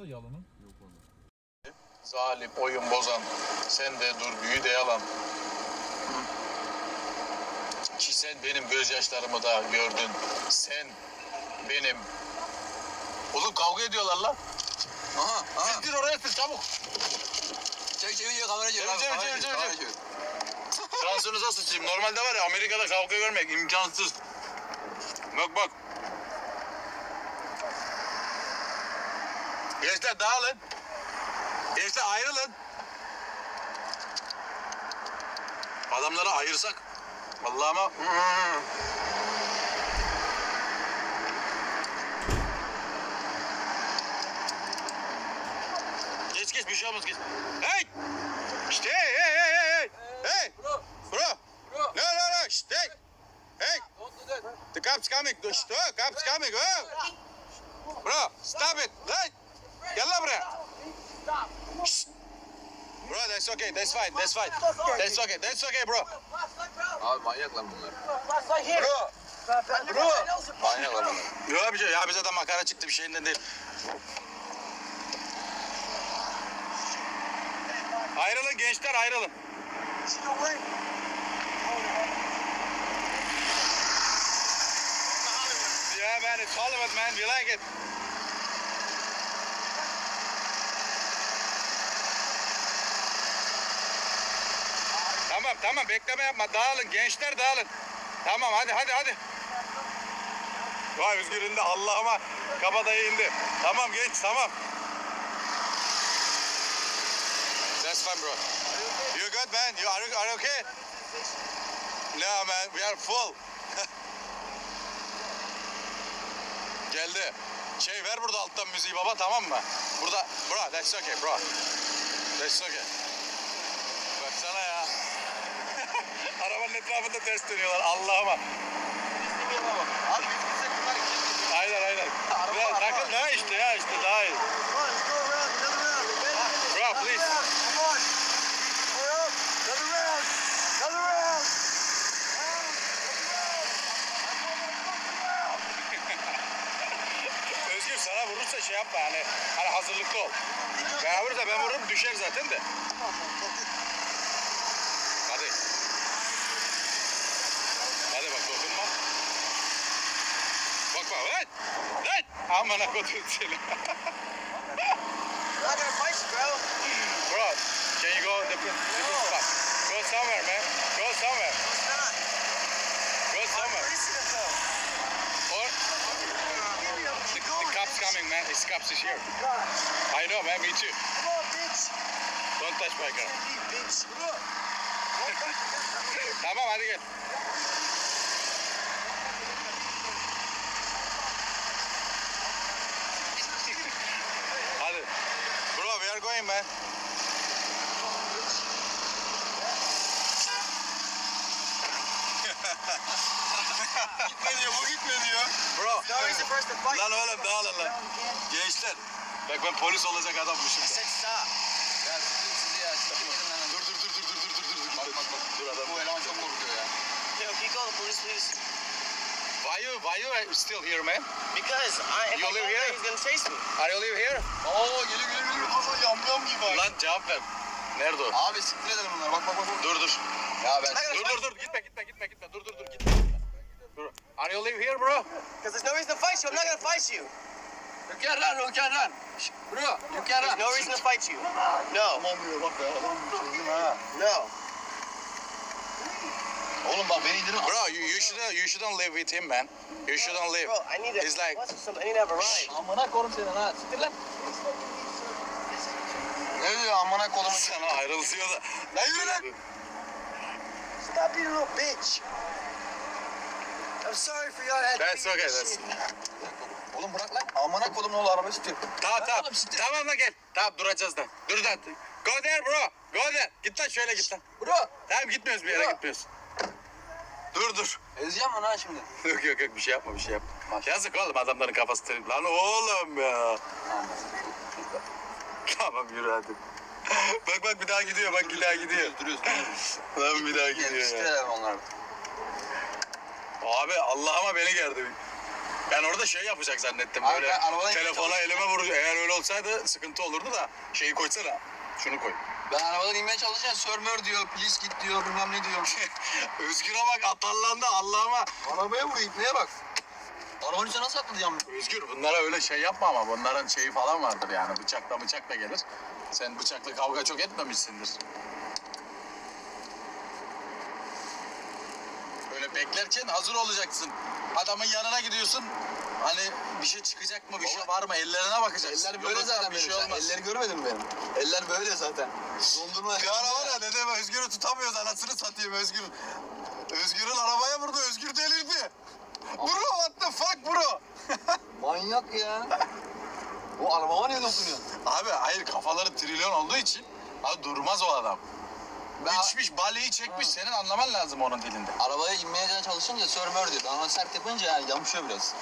da yalının. Zalim, oyun bozan. Sen de dur, büyü de yalan. Ki sen benim gözyaşlarımı da gördün. Sen benim... Oğlum kavga ediyorlar lan. Aha, aha. Siz gir oraya siz çabuk. Çevir çevir kamera çevir. Çevir, çevir, çevir, çevir. Şansınıza sıçayım. Normalde var ya Amerika'da kavga görmek imkansız. Bak bak. Gençler dağılın. Gençler ayrılın. Adamları ayırsak. Vallahi ama... Hmm. Geç geç bir şey olmaz geç. Hey! İşte hey hey hey hey hey! Hey! Bro, Bro! bro. No no no! Şşt, hey! Hey! The cops coming. The cops coming. Oh. Bro, stop it. Hey! Gel lan buraya. Şşt. Bro, that's okay. That's fine. That's fine. That's okay. That's okay, bro. Abi manyak lan bunlar. Bro. Bro. Manyak lan bunlar. Yok bir şey. Ya bize de makara çıktı bir şeyinden değil. Ayrılın gençler ayrılın. Yeah man, it's Hollywood man. We like it. Tamam tamam bekleme yapma. Dağılın gençler dağılın. Tamam hadi hadi hadi. Vay Özgür indi Allah'ıma kabadayı indi. Tamam genç tamam. That's fine bro. You good man? You are, are okay? No man, we are full. Geldi. Şey ver burada alttan müziği baba tamam mı? Burada bro that's okay bro. That's okay. Baksana ya. Arabanın etrafında ters dönüyorlar Allah'ıma. Abi biz gitsek bunlar kim? Aynen aynen. Araba, Ya, araba. takıl ne işte ya işte daha iyi. Bro please. Özgür sana vurursa şey yapma hani hani hazırlıklı ol. Ben vurursa ben vururum düşer zaten de. Hadi. Hadi bak dokunma. Bak bak lan. Lan. Amına kodum seni. Bro, can you go different, different spot? Go somewhere man. Go somewhere. Go somewhere. Or the, the cops coming man. His cops is here. I know man, me too. Don't touch my car. Tamam hadi gel. hadi. Going man. gitme diyor, bu gitme diyor. Bro, lan oğlum dağılın lan. Gençler, bak ben polis olacak adammışım. Ya siktir sizi ya. Siktir gidin lan. Dur dur dur dur dur dur dur dur. Bak bak bak. Dur adam. Bu eleman çok korkuyor ya. Why you still here man? Because I, if You I live here? he's gonna chase me. Are you live here? Oo geliyor geliyor geliyor. Nasıl yam yam gibi. Lan cevap ver. Nerede o? Abi siktir edelim bunları. Bak bak bak. bak. Dur dur. Ya ben Dur dur dur gitme gitme gitme gitme. Dur dur dur gitme. Dur. Are you live here bro? Because there's no reason to fight you. I'm not gonna fight you. You can run, you can run. Bro, you can There's run. no reason to fight you. No, Aman diyor bak ya. Adam çözdüm ha. no. Bak beni indirin. Bro you, you shouldn't you shouldn't live with him man. You shouldn't live. Bro, I need to. It's like-? I need to have a ride. Amına korum seni ha. Siktir lan. Ne diyor amına kolumu? Sana ayrılıyor da. Lan yürü lan. Stop being a little bitch. I'm sorry for had to That's okay, that's-. Oğlum bırak lan. Amına kolum ne oldu araba istiyor. Tamam tamam. Tamam lan gel. Tamam duracağız da. Dur lan. Go there bro. Go there. Git lan şöyle git lan. Bro. Tamam gitmiyoruz bir yere Bro. gitmiyoruz. Dur dur. Ezeceğim onu ha şimdi. Yok yok yok bir şey yapma bir şey yapma. Yazık oğlum adamların kafası tırık. Lan oğlum ya. Tamam yürü hadi. bak bak bir daha gidiyor bak bir daha gidiyor. Duruyoruz. Lan bir daha gidiyor ya. edelim onlar. Abi Allah'ıma beni gerdi. Ben orada şey yapacak zannettim Abi böyle ben arabadan telefona elime vur. Eğer öyle olsaydı sıkıntı olurdu da şeyi koysana. Şunu koy. Ben arabadan inmeye çalışacağım. Sörmör diyor, please git diyor, bilmem ne diyor. Özgür'e bak atarlandı Allah'ıma. Arabaya vuruyor, ipneye bak. Arabanın üstüne nasıl atlayacağım? Özgür bunlara öyle şey yapma ama bunların şeyi falan vardır yani bıçakla bıçakla gelir. Sen bıçakla kavga çok etmemişsindir. Böyle beklerken hazır olacaksın. Adamın yanına gidiyorsun. Hani bir şey çıkacak mı, bir şey var mı? Ellerine bakacaksın. Eller böyle zaten bir benim. şey Sen olmaz. Elleri görmedin mi benim? Eller böyle zaten. Dondurma. Bir ara var ya dedem Özgür'ü tutamıyoruz anasını satayım Özgür. Özgür'ün arabaya vurdu, Özgür delirdi. Bro what the fuck bro? Manyak ya. O arabama niye dokunuyorsun? Abi hayır kafaları trilyon olduğu için abi durmaz o adam. Ben İçmiş baleyi çekmiş senin anlaman lazım onun dilinde. arabaya inmeye çalışınca sörmör diyor. Ona sert yapınca yani yamuşuyor biraz.